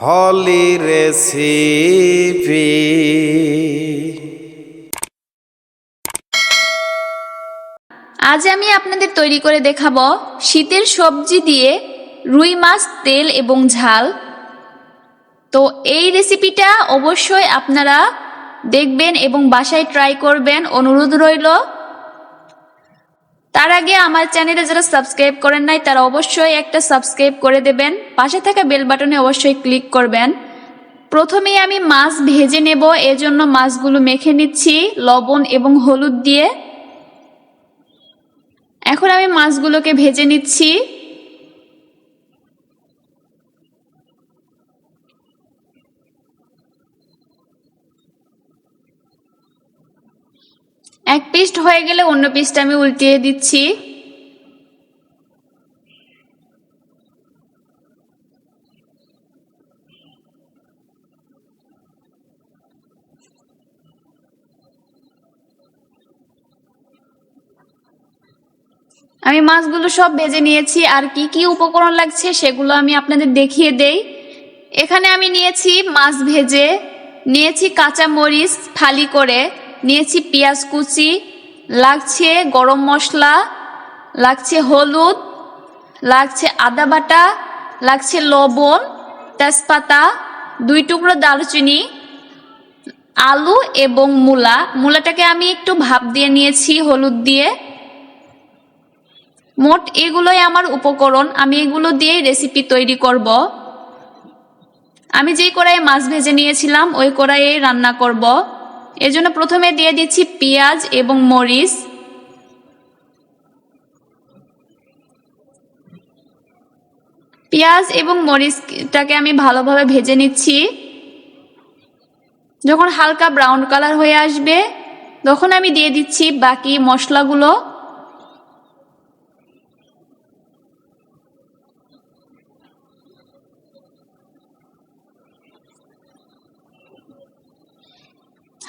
হলি recipe. আজ আমি আপনাদের তৈরি করে দেখাবো শীতের সবজি দিয়ে রুই মাছ, তেল এবং ঝাল। তো এই রেসিপিটা অবশ্যই আপনারা দেখবেন এবং বাসায় ট্রাই করবেন। অনুরোধ রইল তার আগে আমার চ্যানেলে যারা সাবস্ক্রাইব করেন নাই, তারা অবশ্যই একটা সাবস্ক্রাইব করে দেবেন। পাশে থাকা বেল বাটনে অবশ্যই ক্লিক করবেন। প্রথমেই আমি মাছ ভেজে নেব, এজন্য মাছগুলো মেখে নিচ্ছি, লবণ এবং হলুদ দিয়ে। এখন আমি মাছগুলোকে ভেজে নিচ্ছি। এক পিস্ট হয়ে গেলে অন্য পিসটা আমি উল্টিয়ে দিচ্ছি। আমি মাছগুলো সব ভেজে নিয়েছি, আর কি কি উপকরণ লাগছে সেগুলো আমি আপনাদের দেখিয়ে দেই। এখানে আমি নিয়েছি মাছ ভেজে, নিয়েছি কাঁচা মরিচ ফালি করে। নিয়েছি পেঁয়াজ কুচি, লাগছে গরম মশলা, লাগছে হলুদ, লাগছে আদা বাটা, লাগছে লবণ, তেজপাতা, দুই টুকরো দারুচিনি, আলু এবং মূলা। মূলাটাকে আমি একটু ভাপ দিয়ে নিয়েছি, হলুদ দিয়ে। মোট এগুলোই আমার উপকরণ। আমি এগুলো দিয়েই রেসিপি তৈরি করব। আমি যেই কড়াইয়ে মাছ ভেজে নিয়েছিলাম, ওই কড়াইয়ে রান্না করব। এজন্য প্রথমে দিয়ে দিচ্ছি পেঁয়াজ এবং মরিচ। পেঁয়াজ এবং মরিচটাকে আমি ভালোভাবে ভেজে নিচ্ছি। যখন হালকা ব্রাউন কালার হয়ে আসবে, তখন আমি দিয়ে দিচ্ছি বাকি মশলাগুলো।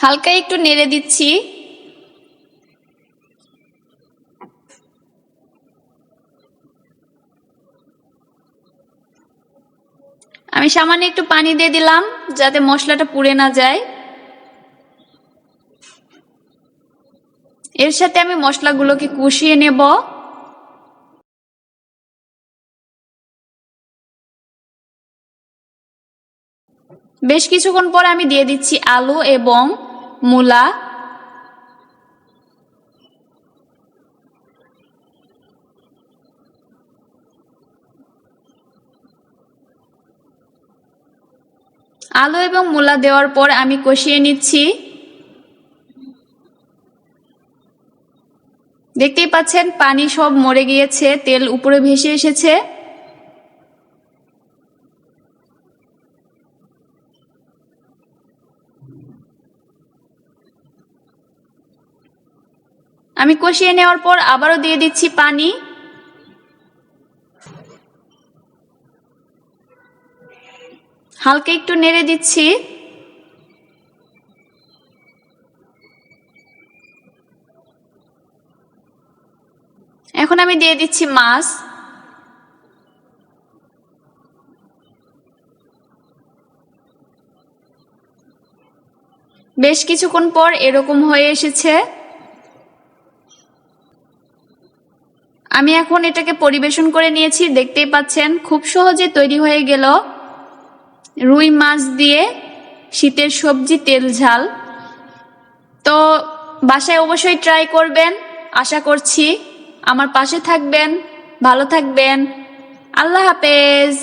হালকা একটু নেড়ে দিচ্ছি। আমি সামান্য একটু পানি দিয়ে দিলাম যাতে মশলাটা পুড়ে না যায়। এর সাথে আমি মশলাগুলোকে কষিয়ে নেব। বেশ কিছুক্ষণ পরে আমি দিয়ে দিচ্ছি আলু এবং মূলা। আলু এবং মূলা দেওয়ার পর আমি কষিয়ে নিচ্ছি। দেখতেই পাচ্ছেন, পানি সব মরে গিয়েছে, তেল উপরে ভেসে এসেছে। আমি কষিয়ে নেওয়ার পর আবারও দিয়ে দিচ্ছি পানি। হালকা একটু নেড়ে দিচ্ছি। এখন আমি দিয়ে দিচ্ছি মাছ। বেশ কিছুক্ষণ পর এরকম হয়ে এসেছে। আমি এখন এটাকে পরিবেশন করে নিয়েছি, দেখতেই পাচ্ছেন, খুব সহজে তৈরি হয়ে গেল। রুই মাছ দিয়ে শীতের সবজি, তেল, ঝাল। তো বাসায় অবশ্যই ট্রাই করবেন, আশা করছি। আমার পাশে থাকবেন, ভালো থাকবেন। আল্লাহ হাফেজ।